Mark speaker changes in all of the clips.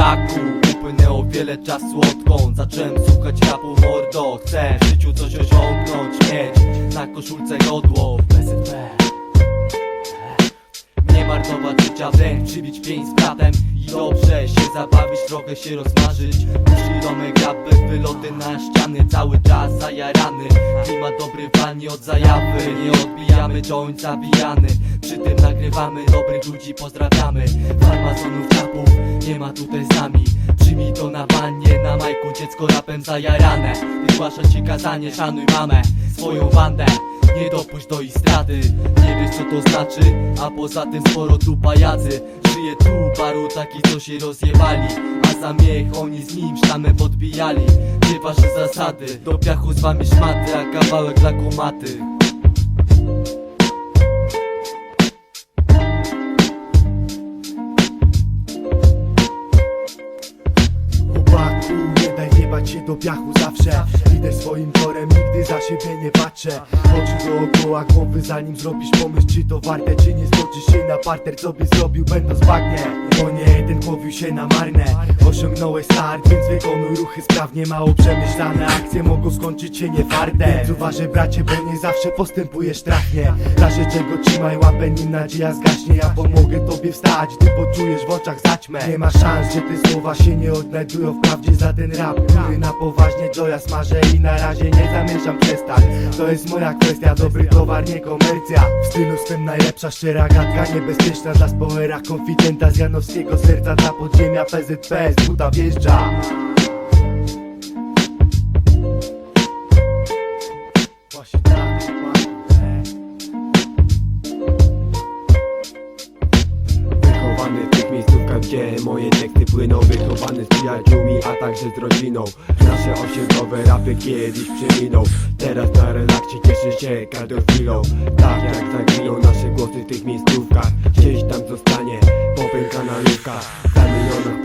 Speaker 1: Chłopaku, upłynęło wiele czasu odkąd Zacząłem słuchać rapu mordo. Chcę w życiu coś osiągnąć Mieć na koszulce godło PZP życia Przybić pięć z bratem i dobrze się zabawić Trochę się rozmarzyć rap bez wyloty na ściany Cały czas zajarany. Klimat dobry walnie od zajawy Nie odbijamy joint zawijany Przy tym nagrywamy dobrych ludzi pozdrawiamy. Farmazonów czapów nie ma tutaj z nami. Przyjmij to na wannie Na majku dziecko rapem zajarane. Wygłasza ci kazanie Szanuj mamę Swoją bandę nie dopuść do ich straty Nie wiesz co to znaczy. A poza tym sporo tu pajacy. Żyje tu paru takich co się rozjebali. A za miech oni z nim sztamę podbijali. Gdzie wasze zasady? Do piachu z wami szmaty A kawałek dla kumaty
Speaker 2: wjebać się do piachu zawsze. Idę swoim torem, nigdy za siebie nie patrzę. Oczy dookoła głowy, zanim zrobisz pomysł Czy to warte, czy nie skoczysz się na parter Co by zrobił, będąc bagnie. Bo nie jeden głowił się na marne. Osiągnąłeś start, więc wykonuj ruchy sprawnie. Mało przemyślane akcje mogą skończyć się nie fartem Więc uważaj bracie, bo nie zawsze postępujesz trafnie. W razie czego trzymaj łapę, nim nadzieja zgaśnie. Ja pomogę tobie wstać, gdy poczujesz w oczach zaćmę. Nie ma szans, że te słowa się nie odnajdują w prawdzie za ten rap Na poważnie Joya smażę i na razie nie zamierzam przestać. To jest moja kwestia, dobry towar, nie komercja. W stylu swym najlepsza szczera gadka Niebezpieczna dla społera, konfidenta z Janowskiego serca Dla podziemia PZP z buta wjeżdża. Tak.
Speaker 3: Wychowany tych gdzie moje teksty płyną Wychowany z przyjaciółmi, a także z rodziną. Nasze osiedlowe rapy kiedyś przeminął Teraz na relaksie cieszy się każdą chwilą. Tak jak za chwilą nasze głosy w tych miejscówkach Gdzieś tam zostanie popękana lufka Zamieniona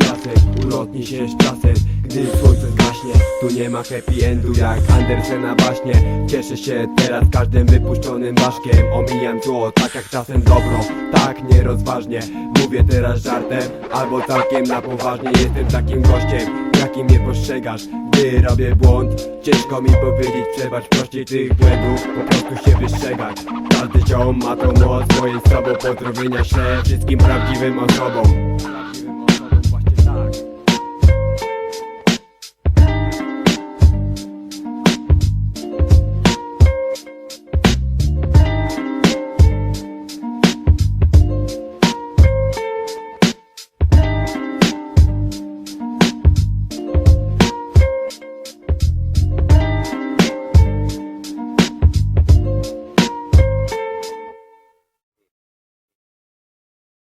Speaker 3: w ulotni się z czasem Gdy słońce tu nie ma happy endu jak Andersena baśnie. Cieszę się teraz każdym wypuszczonym ważkiem Omijam zło, tak jak czasem dobro Tak nierozważnie, mówię teraz żartem Albo całkiem na poważnie. Jestem takim gościem, jakim mnie postrzegasz. Gdy robię błąd, ciężko mi powiedzieć Przebacz prościej tych błędów, po prostu się wystrzegać. Każdy ziom ma tą moc, bo jest sobą Pozdrowienia ślę wszystkim prawdziwym osobom